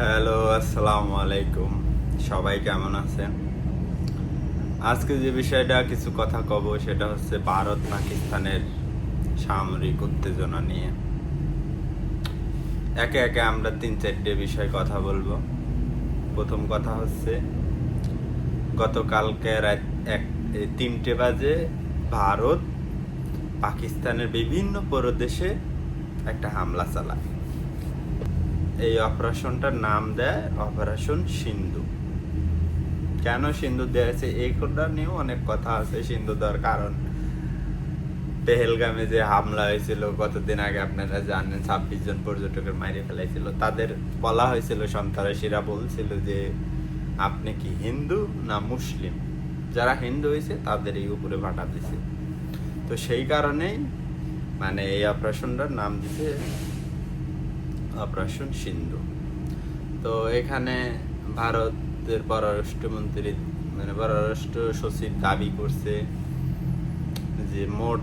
Hello আসসালামু আলাইকুম সবাই কেমন আছেন? আজকে যে বিষয়টা কিছু কথা কব, সেটা হচ্ছে ভারত পাকিস্তানের সামরিক উত্তেজনা নিয়ে। একে একে আমরা তিন চারটে বিষয় কথা বলব। প্রথম কথা হচ্ছে, গতকালকে রাত এক তিনটে বাজে ভারত পাকিস্তানের বিভিন্ন প্রদেশে একটা হামলা চালায়। এই অপারেশনটার নাম দেয় অপারেশন সিন্ধু। কেন সিন্ধু দেওয়া হয়েছে? এইটা নিয়েও অনেক কথা আছে সিন্ধু দেওয়ার কারণ। পেহেলগামে যে হামলা হয়েছিল, কতদিন আগে আপনারা জানেন, ছাব্বিশ জন পর্যটকের মাইরে ফেলাইছিল। তাদের বলা হয়েছিল, সন্ত্রাসীরা বলছিল যে, আপনি কি হিন্দু না মুসলিম? যারা হিন্দু হয়েছে, তাদের এই উপরে ভাটা দিছে। তো সেই কারণেই মানে এই অপারেশনটার নাম দিছে অপারেশন সিন্ধু। তো এখানে ভারতের পররাষ্ট্রমন্ত্রী মানে পররাষ্ট্র সচিব দাবি করছে যে মোট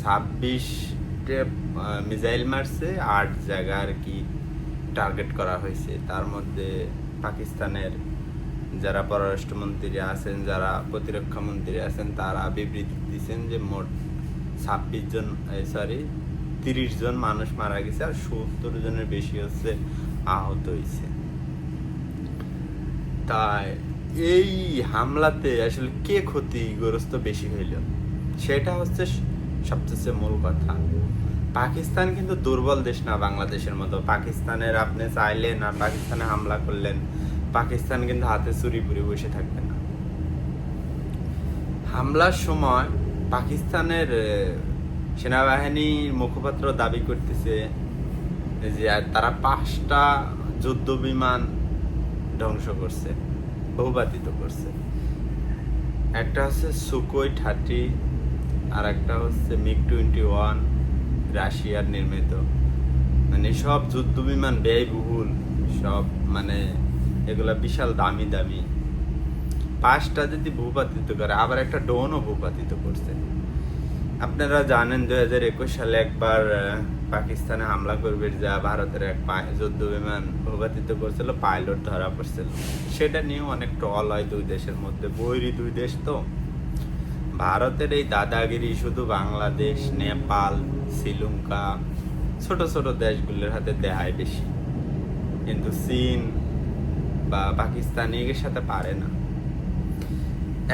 ছাব্বিশটে মিসাইল মারছে, আট জায়গা আর কি টার্গেট করা হয়েছে। তার মধ্যে পাকিস্তানের যারা পররাষ্ট্রমন্ত্রী আছেন, যারা প্রতিরক্ষা মন্ত্রী আছেন, তারা বিবৃতি দিচ্ছেন যে মোট ছাব্বিশ জন সরি তিরিশ জন মানুষ মারা গেছে আর সত্তর জনের বেশি হচ্ছে আহত হয়েছে। তাই এই হামলাতে আসলে কে ক্ষতিগ্রস্ত বেশি হইল? সেটা হচ্ছে সবচেয়ে মূল কথা। পাকিস্তান কিন্তু দুর্বল দেশ না বাংলাদেশের মতো। পাকিস্তানের আপনি চাইলেন আর পাকিস্তানে হামলা করলেন, পাকিস্তান কিন্তু হাতে চুরি পুরি বসে থাকবে না। হামলার সময় পাকিস্তানের সেনাবাহিনীর মুখপাত্র দাবি করতেছে যে তারা পাঁচটা যুদ্ধ বিমান ধ্বংস করছে বহুবাতিত করছে। একটা হচ্ছে সুকোই থার্টি, আর একটা হচ্ছে মিগ টোয়েন্টি ওয়ান রাশিয়ার নির্মিত। মানে সব যুদ্ধ বিমান ব্যয়বহুল, সব মানে এগুলা বিশাল দামি দামি। পাঁচটা যদি ভূপাতিত করে, আবার একটা ড্রোনও ভূপাতিত করছে। আপনারা জানেন দুই হাজার একুশ সালে একবার পাকিস্তানে হামলা করবে যা ভারতের এক যুদ্ধ বিমান ভূপাতিত করছিল, পাইলট ধরা পড়ছিল। সেটা নিয়েও অনেক টল হয় দুই দেশের মধ্যে, বৈরী দুই দেশ তো। ভারতের এই দাদাগিরি শুধু বাংলাদেশ, নেপাল, শ্রীলঙ্কা, ছোট ছোট দেশগুলোর হাতে দেহায় বেশি। কিন্তু চীন বা পাকিস্তান এর সাথে পারে না।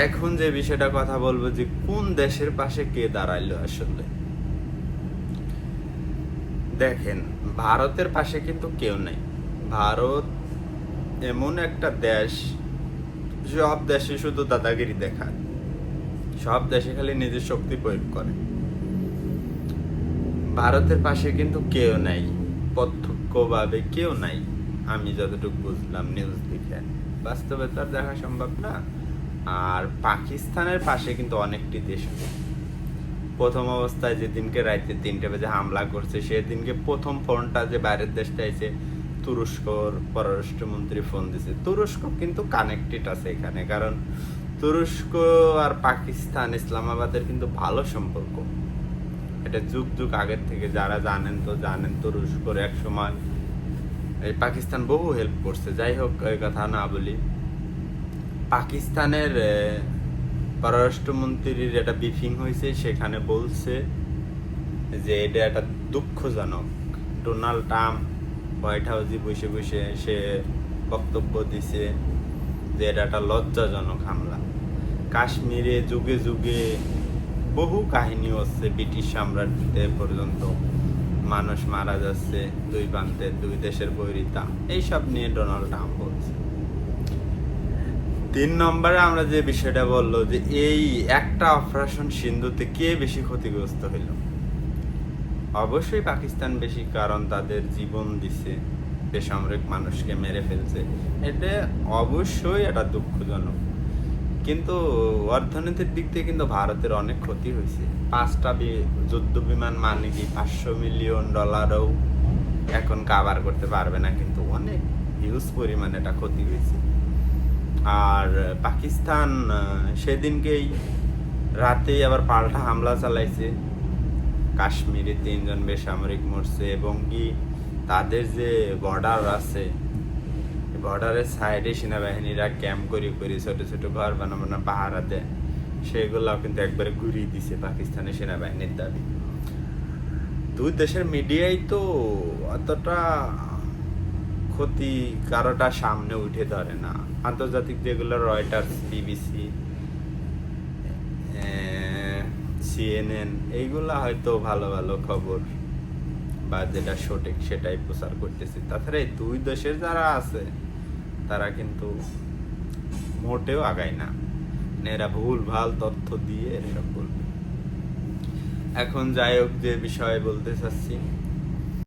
এখন যে বিষয়টা কথা বলব যে কোন দেশের পাশে কে দাঁড়াইলো আসলে? দেখেন, ভারতের পাশে কিন্তু কেউ নেই। ভারত এমন একটা দেশ, সব দেশে শুধু দাদাগিরি দেখায় সব দেশে খালি নিজের শক্তি প্রয়োগ করে। ভারতের পাশে কিন্তু কেউ নাই, প্রত্যক্ষভাবে কেউ নাই। আমি যতটুকু বুঝলাম নিউজ দেখে। বাস্তবে তো আর দেখা সম্ভব না। আর পাকিস্তানের পাশে কিন্তু অনেকটি দেশ প্রথম অবস্থায় যেদিনকে রাইতে তিনটে বাজে হামলা করছে সেদিনকে প্রথম ফোনটা যে বাইরের দেশ চাইছে তুরস্কর পররাষ্ট্রমন্ত্রী ফোন দিছে। তুরস্ক কিন্তু কানেক্টেড আছে এখানে, কারণ তুরস্ক আর পাকিস্তান ইসলামাবাদের কিন্তু ভালো সম্পর্ক। এটা যুগ যুগ আগের থেকে, যারা জানেন তো জানেন তুরস্কর এক সময় এই পাকিস্তান বহু হেল্প করছে। যাই হোক, এই কথা না বলি। পাকিস্তানের পররাষ্ট্রমন্ত্রীর একটা ব্রিফিং হয়েছে সেখানে বলছে যে এটা একটা দুঃখজনক। ডোনাল্ড ট্রাম্প হোয়াইট হাউসে বসে বসে সে বক্তব্য দিছে যে এটা একটা লজ্জাজনক হামলা। কাশ্মীরে যুগে যুগে বহু কাহিনী হচ্ছে ব্রিটিশ সাম্রাজ্যে পর্যন্ত মানুষ মারা যাচ্ছে, দুই প্রান্তের দুই দেশের বৈরিতা। এইসব নিয়ে ডোনাল্ড ট্রাম্প বলছে। তিন নম্বরে আমরা যে বিষয়টা বলল যে এই একটা অপারেশন সিন্ধুতে কে বেশি ক্ষতিগ্রস্ত হইল? অবশ্যই পাকিস্তান বেশি, কারণ তাদের জীবন দিছে বেসামরিক মানুষকে মেরে ফেলছে। এটা অবশ্যই এটা দুঃখজনক। কিন্তু অর্থনীতির দিক থেকে কিন্তু ভারতের অনেক ক্ষতি হয়েছে পাঁচটা যুদ্ধ বিমান মানে কি পাঁচশো মিলিয়ন ডলারও এখন কাভার করতে পারবে না, কিন্তু অনেক হিউজ পরিমাণে এটা ক্ষতি হয়েছে আর পাকিস্তান সেদিনকেই রাতেই আবার পাল্টা হামলা চালাইছে। কাশ্মীরে তিনজন বেসামরিক মরছে এবং কি তাদের যে বর্ডার আছে বর্ডারের সাইডে সেনাবাহিনীরা ক্যাম্প করে করে ছোট ছোট ঘর বানাবো না পাহারা দেয় সেগুলো কিন্তু একবারে ঘুরিয়ে দিছে পাকিস্তানের সেনাবাহিনীর দাবি। দুই দেশের মিডিয়াই তো অতটা ক্ষতি কারোটা সামনে উঠে ধরে না। আন্তর্জাতিক যেগুলো রয়টার্স বিবিসি সিএনএন এইগুলা হয়তো ভালো ভালো খবর বা যেটা সঠিক সেটাই প্রচার করতেছে। তাছাড়া এই দুই দেশের যারা আছে, তারা কিন্তু মোটেও আগায় না। এরা ভুল ভালো তথ্য দিয়ে এসব বলবে। এখন যাই হোক, যে বিষয়ে বলতে চাচ্ছি